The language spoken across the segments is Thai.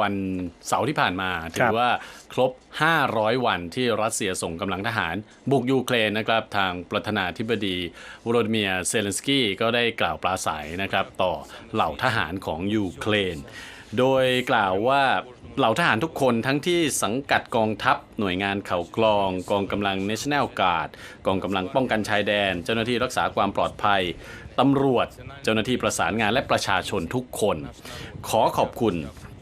วันเสาร์ที่ผ่านมา ถืครัอบว่าครบ 500 วันที่รัสเซียส่งกำลังทหาร บุกยูเครนนะครับทางประธานาธิบดีวโรดิเมียร์เซเลนสกี้ก็ได้กล่าวปราศัยนะครับต่อเหล่าทหารของยูเครน โดยกล่าวว่าเหล่าทหารทุกคนทั้งที่สังกัดกองทัพ หน่วยงานเขากลอง กองกำลัง National Guard กองกำลังป้องกันชายแดน เจ้าหน้าที่รักษาความปลอดภัยตำรวจ เจ้าหน้าที่ประสานงานและประชาชนทุกคน ขอขอบคุณ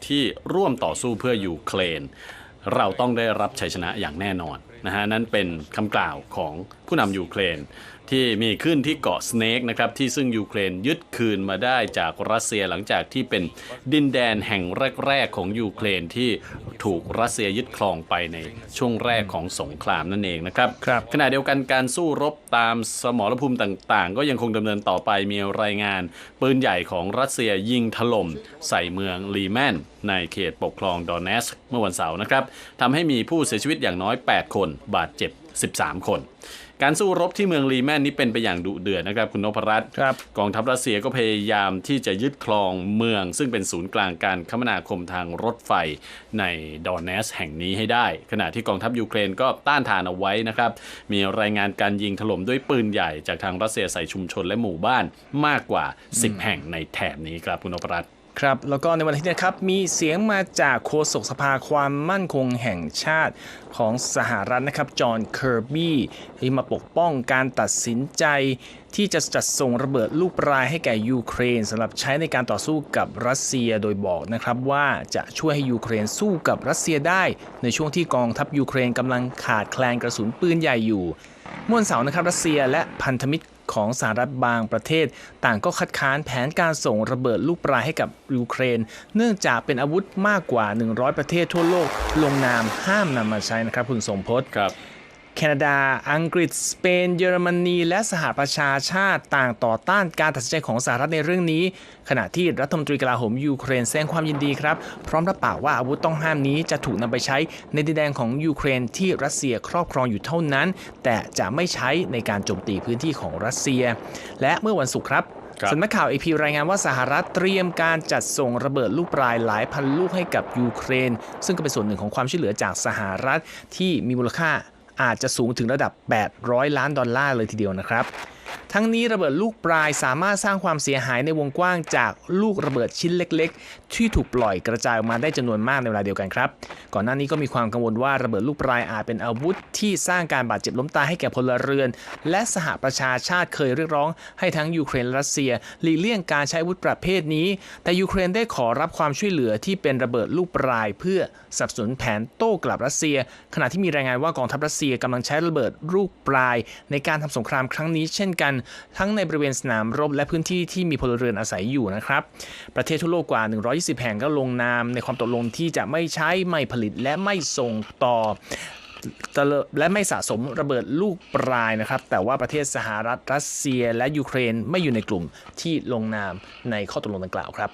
ที่ร่วมต่อสู้เพื่อยูเครน เราต้องได้รับชัยชนะอย่างแน่นอน นะฮะนั่นเป็นคำกล่าวของผู้นำยูเครน ที่มีขึ้นที่เกาะสเนกนะครับที่ซึ่งยูเครนยึดคืนมาได้จากรัสเซียหลังจากที่เป็นดินแดนแห่งแรก ๆ ของยูเครนที่ถูกรัสเซียยึดครองไปในช่วงแรกของสงครามนั่นเองนะครับครับขณะเดียวกันการสู้รบตามสมรภูมิต่างๆ ก็ยังคงดำเนินต่อไปมีรายงาน ปืนใหญ่ของรัสเซียยิงถล่มใส่เมืองลีแมนในเขตปกครองดอนเนสเมื่อวันเสาร์นะครับทำให้มีผู้เสียชีวิตอย่างน้อย 8 คนบาดเจ็บ 13 คน การสู้รบที่เมืองลีแมนนี้เป็นไปอย่างดุเดือดนะครับคุณนพรัตน์ครับกองทัพรัสเซียก็พยายามที่จะยึดครองเมือง ซึ่งเป็นศูนย์กลางการคมนาคมทางรถไฟในดอนเนสแห่งนี้ให้ได้ ขณะที่กองทัพยูเครนก็ต้านทานเอาไว้นะครับ มีรายงานการยิงถล่มด้วยปืนใหญ่จากทางรัสเซียใส่ชุมชนและหมู่บ้านมากกว่า 10 แห่งในแถบนี้ครับคุณนพรัตน์ ครับแล้วก็ในวันอาทิตย์นะครับมีเสียงมาจากโฆษกสภาความมั่นคงแห่งชาติของสหรัฐนะครับจอห์นเคอร์บี้ที่มาปกป้องการตัดสินใจ ที่จะจัดส่งระเบิดลูกปลายให้แก่ยูเครนสำหรับใช้ในการต่อสู้กับรัสเซียโดยบอกนะครับว่าจะช่วยให้ยูเครนสู้กับรัสเซียได้ในช่วงที่กองทัพยูเครนกำลังขาดแคลนกระสุนปืนใหญ่อยู่เมื่อวันเสาร์นะครับรัสเซียและพันธมิตร ของสหรัฐบางประเทศ ต่างก็คัดค้านแผนการส่งระเบิดลูกปลายให้กับยูเครน เนื่องจากเป็นอาวุธมากกว่า 100 ประเทศทั่วโลกลงนามห้ามนำมาใช้นะครับคุณสมพศครับ แคนาดา อังกฤษ สเปน เยอรมนี และสหประชาชาติต่างต่อต้านการตัดสินใจของสหรัฐในเรื่องนี้ ขณะที่รัฐมนตรีกลาโหมยูเครนแสดงความยินดีครับ พร้อมรับปากว่าอาวุธต้องห้ามนี้จะถูกนำไปใช้ในดินแดนของยูเครนที่รัสเซียครอบครองอยู่เท่านั้น แต่จะไม่ใช้ในการโจมตีพื้นที่ของรัสเซีย และเมื่อวันศุกร์ครับครับสำนักข่าว AP รายงานว่าสหรัฐเตรียมการจัดส่งระเบิดลูกปลายหลายพันลูกให้กับยูเครน ซึ่งก็เป็นส่วนหนึ่งของความช่วยเหลือจากสหรัฐที่มีมูลค่า อาจจะสูงถึงระดับ 800 ล้านดอลลาร์เลยทีเดียวนะครับ ทั้งนี้ระเบิดลูกปลายสามารถสร้างความเสียหายในวงกว้างจากลูกระเบิดชิ้นเล็ก ๆ ที่ถูกปล่อยกระจายออกมาได้จำนวนมากในเวลาเดียวกันครับ ก่อนหน้านี้ก็มีความกังวลว่าระเบิดลูกปลายอาจเป็นอาวุธ ที่สร้างการบาดเจ็บล้มตายให้แก่พลเรือน และสหประชาชาติเคยเรียกร้อง ให้ทั้งยูเครนและรัสเซียหลีกเลี่ยงการใช้อาวุธประเภทนี้ แต่ยูเครนได้ขอรับความช่วยเหลือที่เป็นระเบิดลูกปลาย เพื่อสนับสนุนแผนโต้กลับรัสเซีย ขณะที่มีรายงานว่ากองทัพรัสเซียกำลังใช้ระเบิดลูกปลาย ในการทำสงครามครั้งนี้เช่นกันทั้งในบริเวณสนามรบและพื้นที่ที่มีพลเรือนอาศัยอยู่นะครับ ประเทศทั่วโลกกว่า 120 แห่งก็ลงนามในความตกลงที่จะไม่ใช้ ไม่ผลิต และไม่ส่งต่อและไม่สะสมระเบิดลูกปลายนะครับ แต่ว่าประเทศสหรัฐรัสเซีย และยูเครนไม่อยู่ในกลุ่มที่ลงนามในข้อตกลงดังกล่าวครับ